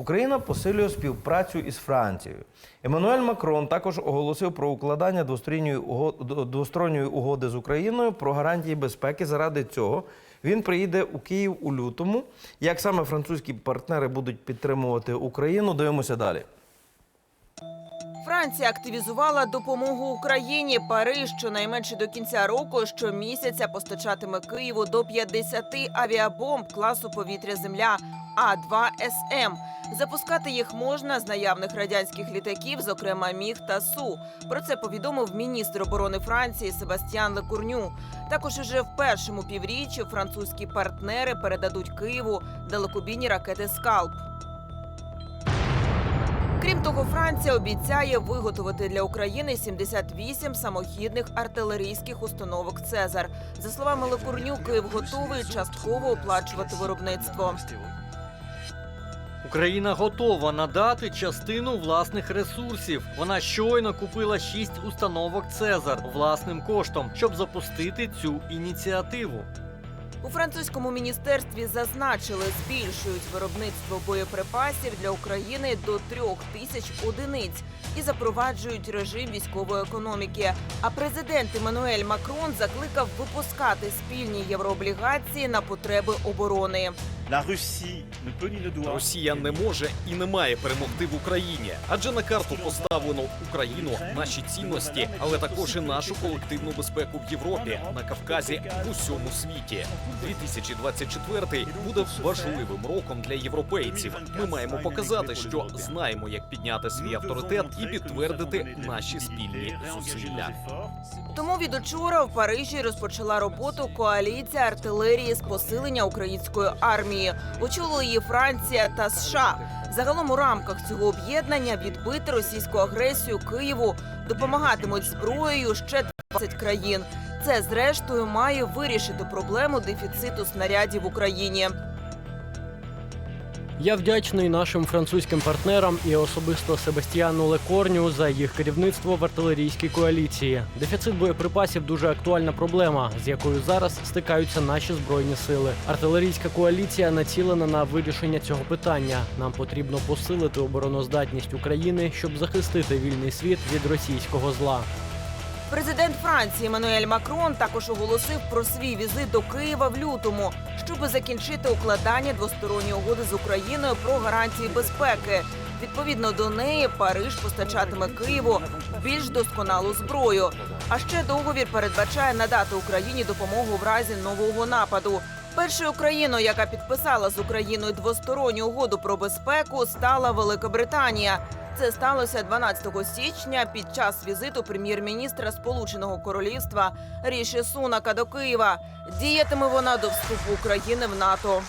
Україна посилює співпрацю із Францією. Еммануель Макрон також оголосив про укладання двосторонньої уго- угоди з Україною про гарантії безпеки. Заради цього він приїде у Київ у лютому. Як саме французькі партнери будуть підтримувати Україну? Дивимося далі. Франція активізувала допомогу Україні. Париж щонайменше до кінця року щомісяця постачатиме Києву до 50 авіабомб класу повітря-земля А2 СМ. Запускати їх можна з наявних радянських літаків, зокрема Міг та Су. Про це повідомив міністр оборони Франції Себастьян Лекурню. Також уже в першому півріччі французькі партнери передадуть Києву далекобійні ракети Скалп. Крім того, Франція обіцяє виготовити для України 78 самохідних артилерійських установок Цезар. За словами Лекурню, Київ готовий частково оплачувати виробництво. Україна готова надати частину власних ресурсів. Вона щойно купила шість установок Цезар власним коштом, щоб запустити цю ініціативу. У французькому міністерстві зазначили, збільшують виробництво боєприпасів для України до трьох тисяч одиниць і запроваджують режим військової економіки. А президент Еммануель Макрон закликав випускати спільні єврооблігації на потреби оборони. Росія не може і не має перемогти в Україні, адже на карту поставлено Україну, наші цінності, але також і нашу колективну безпеку в Європі, на Кавказі, в усьому світі. 2024 буде важливим роком для європейців. Ми маємо показати, що знаємо, як підняти свій авторитет і підтвердити наші спільні зусилля. Тому від учора в Парижі розпочала роботу коаліція артилерії з посилення української армії. Очолили її Франція та США. Загалом у рамках цього об'єднання відбити російську агресію Києву допомагатимуть зброєю ще 20 країн. Це зрештою має вирішити проблему дефіциту снарядів в Україні. Я вдячний нашим французьким партнерам і особисто Себастьяну Лекорню за їх керівництво в артилерійській коаліції. Дефіцит боєприпасів дуже актуальна проблема, з якою зараз стикаються наші збройні сили. Артилерійська коаліція націлена на вирішення цього питання. Нам потрібно посилити обороноздатність України, щоб захистити вільний світ від російського зла. Президент Франції Еммануель Макрон також оголосив про свій візит до Києва в лютому, щоб закінчити укладання двосторонньої угоди з Україною про гарантії безпеки. Відповідно до неї, Париж постачатиме Києву більш досконалу зброю. А ще договір передбачає надати Україні допомогу в разі нового нападу. Першою країною, яка підписала з Україною двосторонню угоду про безпеку, стала Великобританія. Це сталося 12 січня під час візиту прем'єр-міністра Сполученого Королівства Ріші Сунака до Києва. Діятиме вона до вступу України в НАТО.